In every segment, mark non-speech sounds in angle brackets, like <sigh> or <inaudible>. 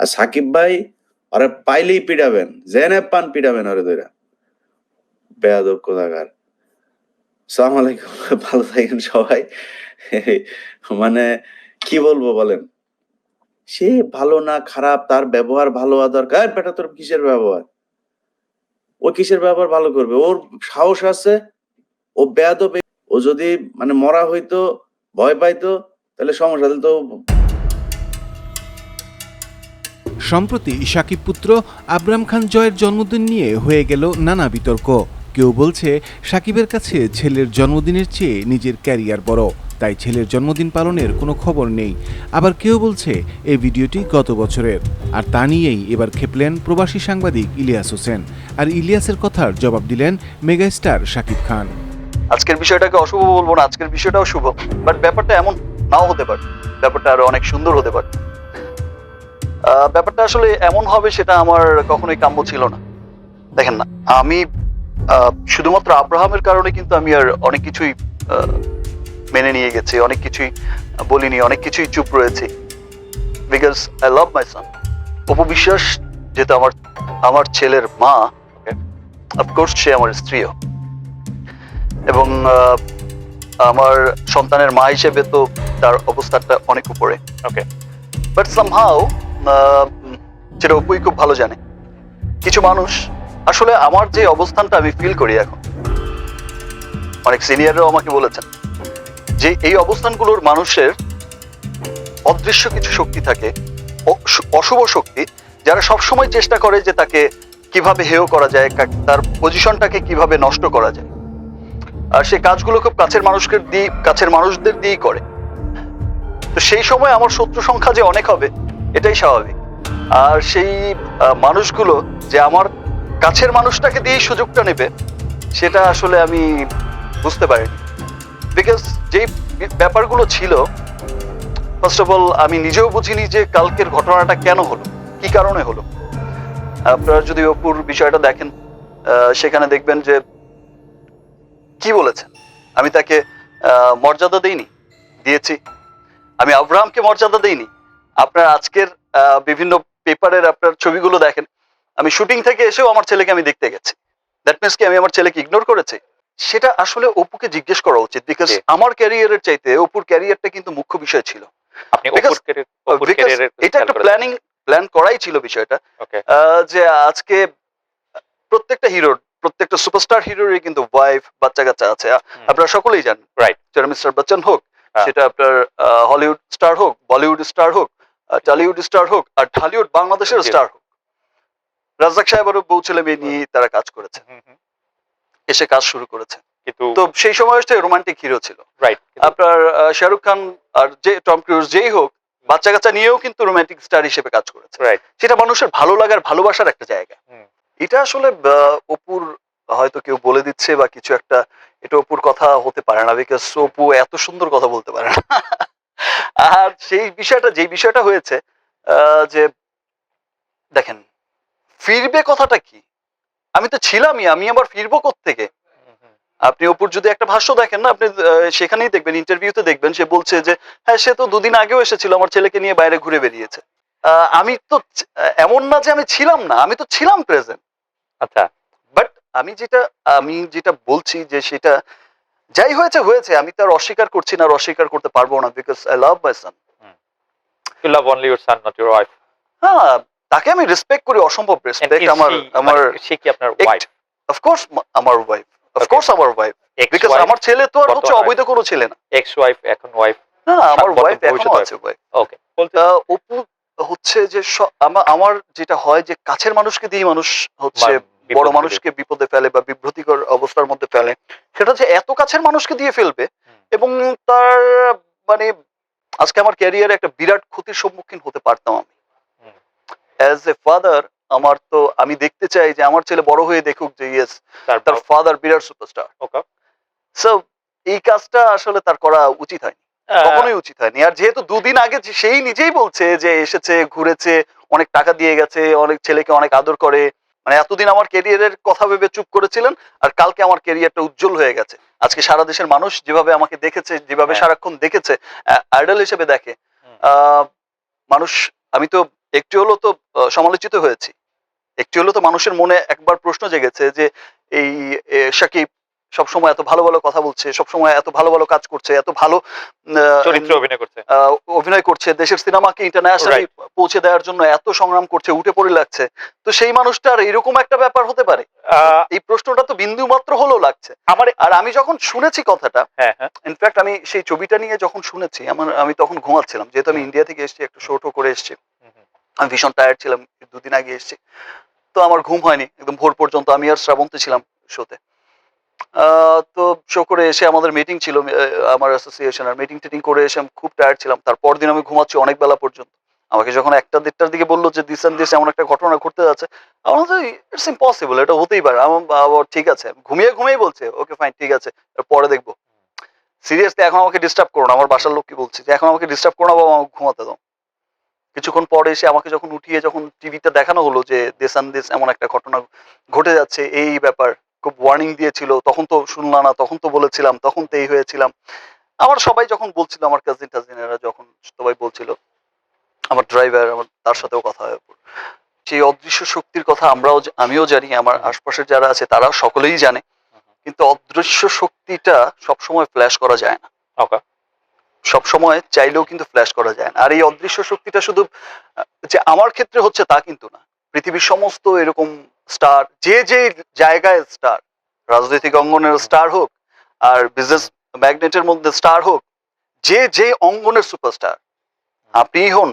আর সাকিব ভাই আরে পাইলেই পিটাবেন, জেনে পান পিটাবেন ওরে ধরে বেয়াদব কোথাকার। সালাম আলাইকুম, ভালো থাকেন সবাই। মানে কি বলব বলেন? সে ভালো না খারাপ, তার ব্যবহার ভালো হওয়া দরকার। বেটা তোর কিসের ব্যবহার? ও কিসের ব্যবহার ভালো করবে? ওর সাহস আছে, ও বেয়াদব। ও যদি মানে মরা হইতো, ভয় পাইতো, তাহলে সমস্যা। তো সম্প্রতি সাকিব পুত্র আবরাম খান জয়ের জন্মদিন নিয়ে হয়ে গেল নানা বিতর্ক। কেউ বলছে, সাকিবের কাছে ছেলের জন্মদিনের চেয়ে নিজের ক্যারিয়ার বড়, তাই ছেলের জন্মদিন পালনের কোনো খবর নেই। আবার কেউ বলছে, এই ভিডিওটি গত বছরের। আর তা নিয়েই এবার খেপলেন প্রবাসী সাংবাদিক ইলিয়াস হোসেন। আর ইলিয়াসের কথার জবাব দিলেন মেগাস্টার সাকিব খান। আজকের বিষয়টাকে অশুভ বলব না, আজকের বিষয়টাও শুভ। বাট ব্যাপারটা এমন নাও হতে পারে। ব্যাপারটা আরও অনেক সুন্দর হতে পারে। ব্যাপারটা আসলে এমন হবে সেটা আমার কখনোই কাম্য ছিল না। দেখেন না আমি শুধুমাত্র আব্রাহামের কারণে কিন্তু আমি আর অনেক কিছুই মেনে নিয়ে গেছি অনেক কিছুই বলিনি অনেক কিছুই চুপ রয়েছি। বিকজ আই লাভ মাই সান অপবিশ্বাস যেহেতু আমার আমার ছেলের মা অফকোর্স সে আমার স্ত্রীও। এবং আমার সন্তানের মা হিসেবে তো তার অবস্থাটা অনেক উপরে। ওকে বাট সামহাও যেটা অপুই খুব ভালো জানে। কিছু মানুষ, আসলে আমার যে অবস্থানটা আমি ফিল করি এখন, অনেক সিনিয়ররাও আমাকে বলেছেন, যে এই অবস্থানগুলোর মানুষের অদৃশ্য কিছু শক্তি থাকে অশুভ শক্তি, যারা সবসময় চেষ্টা করে যে তাকে কীভাবে হেয় করা যায় তার পজিশনটাকে কীভাবে নষ্ট করা যায়। আর সেই কাজগুলো খুব কাছের মানুষকে দিয়ে কাছের মানুষদের দিয়েই করে। তো সেই সময় আমার শত্রু সংখ্যা যে অনেক হবে এটাই স্বাভাবিক। আর সেই মানুষগুলো যে আমার কাছের মানুষটাকে দিয়েই সুযোগটা নেবে, সেটা আসলে আমি বুঝতে পারিনি। বিকজ যেই ব্যাপারগুলো ছিল ফার্স্ট অফ অল আমি নিজেও বুঝিনি যে কালকের ঘটনাটা কেন হলো, কি কারণে হলো। আপনারা যদি অপুর বিষয়টা দেখেন সেখানে দেখবেন যে কি বলেছেন? আমি তাকে মর্যাদা দেইনি, দিয়েছি। আমি আব্রাহামকে মর্যাদা দেইনি আপনার আজকের বিভিন্ন পেপারের আপনার ছবিগুলো দেখেন। আমি শুটিং থেকে এসেও আমার ছেলেকে আমি দেখতে গেছি। দ্যাট মিনস কি আমি আমার ছেলেকে ইগনোর করেছি? সেটা আসলে অপুকে জিজ্ঞেস করা উচিত বিকজ আমার ক্যারিয়ারের চাইতে অপুর ক্যারিয়ারটা কিন্তু মুখ্য বিষয় ছিল। এটা একটা প্ল্যানিং প্ল্যান করাই ছিল বিষয়টা। আহ, যে আজকে প্রত্যেকটা হিরোর প্রত্যেকটা সুপারস্টার হিরোরই কিন্তু ওয়াইফ বাচ্চা কাচ্চা আছে। আপনারা সকলেই জানেন. সেটা মিস্টার বচ্চন হোক হ্যাঁ। সেটা আপনার হলিউড স্টার হোক বলিউড স্টার হোক টলিউড স্টার হোক আর ঢালিউড বাংলাদেশের। স্টার হোক। রাজাক সাহেবেরও বউ ছেলে মেয়ে নিয়ে তারা কাজ করেছে। এসে কাজ শুরু করেছে কিন্তু তো সেই সময় হচ্ছে রোমান্টিক হিরো ছিল। রাইট আপনার শাহরুখ খান আর যে টম ক্রুজ যেই হোক বাচ্চা কাচ্চা নিয়েও কিন্তু রোমান্টিক স্টার হিসেবে কাজ করেছে রাইট সেটা মানুষের ভালো লাগার ভালোবাসার একটা জায়গা। এটা আসলে অপুর হয়তো কেউ বলে দিচ্ছে বা কিছু একটা এটা অপুর কথা হতে পারে না বিকজ অপু এত সুন্দর কথা বলতে পারে না। <laughs> আর সেই বিষয়টা যেই বিষয়টা হয়েছে যে দেখেন ফিরবে কথাটা কি? আমি তো ছিলামই আমি আবার ফিরবো থেকে আপনি অপুর যদি একটা ভাষ্য দেখেন না আপনি সেখানেই দেখবেন ইন্টারভিউতে দেখবেন সে বলছে যে হ্যাঁ সে তো দুদিন আগেও এসেছিল আমার ছেলেকে নিয়ে বাইরে ঘুরে বেরিয়েছে। আহ, আমি তো এমন না যে আমি ছিলাম না আমি তো ছিলাম প্রেজেন্ট আচ্ছা। বাট আমি যেটা আমি যেটা বলছি যে সেটা যাই হয়েছে হয়েছে। আমি তার অস্বীকার করছি না আর অস্বীকার করতে পারব না because I love my son you love only your son not your wife হ্যাঁ তাকে আমি রেসপেক্ট করি অসম্ভব রেসপেক্ট আমার আমার সে কি আপনার ওয়াইফ অফকোর্স আমার ওয়াইফ অফকোর্স আমার ওয়াইফ বিকজ আমার ছেলে তো আর হচ্ছে অবৈধ কোনো ছেলে না। এক্স ওয়াইফ এখন ওয়াইফ না আমার ওয়াইফ এখনও আছে ওয়াইফ ওকে অপু হচ্ছে যে আমার যেটা হয় যে কাছের মানুষকে দিয়ে মানুষ হচ্ছে বড় মানুষকে বিপদে ফেলে বা বিভ্রতিকর অবস্থার মধ্যে ফেলে সেটা হচ্ছে এত কাছের মানুষকে দিয়ে ফেলবে এবং তার মানে আজকে আমার ক্যারিয়ারে একটা বিরাট ক্ষতির সম্মুখীন হতে পারতাম আমি। অ্যাজ এ ফাদার আমার তো আমি দেখতে চাই যে আমার ছেলে বড় হয়ে দেখুক যে ইয়েস তার ফাদার বিরাট সুপারস্টার ওকে। সো এই কাজটা আসলে তার করা উচিত হয়নি। কখনোই উচিত হয়নি। আর যেহেতু দুদিন আগে সেই নিজেই বলছে যে এসেছে ঘুরেছে অনেক টাকা দিয়ে গেছে অনেক ছেলেকে অনেক আদর করে মানে এতদিন আমার কেরিয়ারের কথা ভেবে চুপ করেছিলেন আর কালকে আমার কেরিয়ারটা উজ্জ্বল হয়ে গেছে। আজকে সারা দেশের মানুষ যেভাবে আমাকে দেখেছে যেভাবে হ্যাঁ। সারাক্ষণ দেখেছে আইডল হিসেবে দেখে আহ, মানুষ আমি তো একটু হলো তো সমালোচিত হয়েছি। একটি হলো তো মানুষের মনে একবার প্রশ্ন জেগেছে যে এই সাকিব সবসময় এত ভালো ভালো কথা বলছে সবসময় এত ভালো ভালো কাজ করছে এত ভালো চরিত্রে অভিনয় করছে। অভিনয় করছে দেশের সিনেমাকে ইন্টারন্যাশনালি পৌঁছে দেওয়ার জন্য এত সংগ্রাম করছে উঠে পড়ে লাগছে। তো সেই মানুষটার এরকম একটা ব্যাপার হতে পারে? এই প্রশ্নটা তো বিন্দু মাত্র হলেও লাগছে। আমার আর আমি যখন শুনেছি কথাটা হ্যাঁ হ্যাঁ। ইনফ্যাক্ট আমি সেই ছবিটা নিয়ে যখন শুনেছি আমার আমি তখন ঘুমাচ্ছিলাম। যেহেতু আমি ইন্ডিয়া থেকে এসেছি একটু শোটো করে এসেছি। আমি ভীষণ টায়ার্ড ছিলাম দুদিন আগে এসেছি। তো আমার ঘুম হয়নি একদম ভোর পর্যন্ত আমি আর শ্রাবন্তী ছিলাম শোতে তো শো করে এসে আমাদের মিটিং ছিল আমার অ্যাসোসিয়েশন আর মিটিং টিটিং করে এসে আমি খুব টায়ার্ড ছিলাম। তারপর দিন আমি ঘুমাচ্ছি অনেক বেলা পর্যন্ত। আমাকে যখন একটা দেড়টার দিকে বলল যে দিস দিস এমন একটা ঘটনা ঘটতে যাচ্ছে আমার ইটস ইম্পসিবল এটা হতেই পারে। আমার বাবা, ঠিক আছে। ঘুমিয়ে ঘুমিয়ে বলছে ওকে ফাইন ঠিক আছে পরে দেখব। সিরিয়াসলি এখন আমাকে ডিস্টার্ব করো না আমার বাসার লোক কি বলছে যে এখন আমাকে ডিস্টার্ব করো না বাবা আমাকে ঘুমাতে দাও। কিছুক্ষণ পরে এসে আমাকে যখন উঠিয়ে যখন টিভিতে দেখানো হলো যে দেশ এমন একটা ঘটনা ঘটে যাচ্ছে এই ব্যাপার। খুব ওয়ার্নিং দিয়েছিল তখন তো শুনলাম না তখন তো বলেছিলাম তখন তো এই হয়েছিলাম। আমার সবাই যখন বলছিল আমার কাজিন টাজিনেরা যখন সবাই বলছিল আমার ড্রাইভার আমার তার সাথেও কথা হয়। সেই অদৃশ্য শক্তির কথা আমরাও আমিও জানি আমার আশপাশের যারা আছে তারা সকলেই জানে। কিন্তু অদৃশ্য শক্তিটা সবসময় ফ্ল্যাশ করা যায় না। সব সময় চাইলেও কিন্তু ফ্ল্যাশ করা যায় না। আর এই অদৃশ্য শক্তিটা শুধু যে আমার ক্ষেত্রে হচ্ছে তা কিন্তু না। পৃথিবীর সমস্ত এরকম স্টার যে যে জায়গায় স্টার রাজনৈতিক অঙ্গনের স্টার হোক আর বিজনেস ম্যাগনেটের মধ্যে স্টার হোক, যে যে অঙ্গনের সুপারস্টার আপনি হন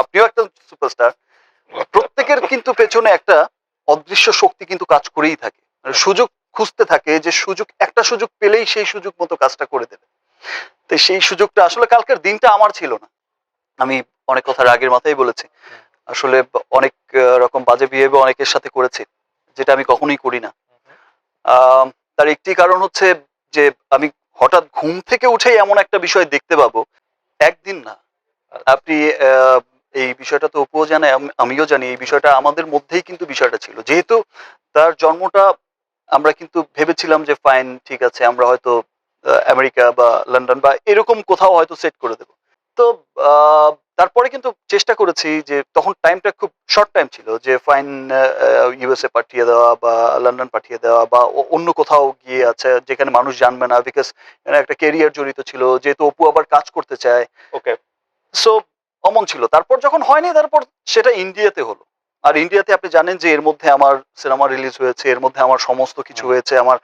আপনিও একটা সুপারস্টার প্রত্যেকের কিন্তু পেছনে একটা অদৃশ্য শক্তি কিন্তু কাজ করেই থাকে। মানে সুযোগ খুঁজতে থাকে যে সুযোগ, একটা সুযোগ পেলেই সেই সুযোগ মতো কাজটা করে দেবে। তো সেই সুযোগটা আসলে কালকের দিনটা আমার ছিল না। আমি অনেক কথা রাগের মাথায় বলেছি। আসলে অনেক রকম বাজে বিহেভিয়ার অনেকের সাথে করেছি, যেটা আমি কখনোই করি না। তার একটি কারণ হচ্ছে যে আমি হঠাৎ ঘুম থেকে উঠেই এমন একটা বিষয় দেখতে পাবো, একদিন না। আপনি এই বিষয়টা তো অপুও জানে, আম- আমিও জানি, এই বিষয়টা আমাদের মধ্যেই কিন্তু বিষয়টা ছিল। যেহেতু তার জন্মটা আমরা কিন্তু ভেবেছিলাম যে, ফাইন, ঠিক আছে, আমরা হয়তো আমেরিকা বা লন্ডন বা এরকম কোথাও হয়তো সেট করে দেব। তো তারপরে কিন্তু চেষ্টা করেছি যে তখন টাইমটা খুব শর্ট টাইম ছিল যে ফাইন ইউএসএ পাঠিয়ে দেওয়া বা লন্ডন পাঠিয়ে দেওয়া বা অন্য কোথাও গিয়ে আছে যেখানে মানুষ জানবে না বিকজ একটা কেরিয়ার জড়িত ছিল যেহেতু অপু আবার কাজ করতে চায়। ওকে সো অমন ছিল। তারপর যখন হয়নি তারপর সেটা ইন্ডিয়াতে হলো। আর ইন্ডিয়াতে আপনি জানেন যে এর মধ্যে আমার সিনেমা রিলিজ হয়েছে এর মধ্যে আমার সমস্ত কিছু হয়েছে আমার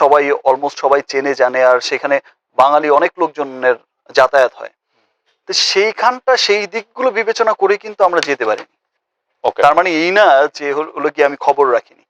সবাই অলমোস্ট সবাই চেনে জানে। আর সেখানে বাঙালি অনেক লোকজনের যাতায়াত হয়। তো সেইখানটা সেই দিকগুলো বিবেচনা করে কিন্তু আমরা যেতে পারিনি। ওকে তার মানে এই না যে হলো কি আমি খবর রাখিনি।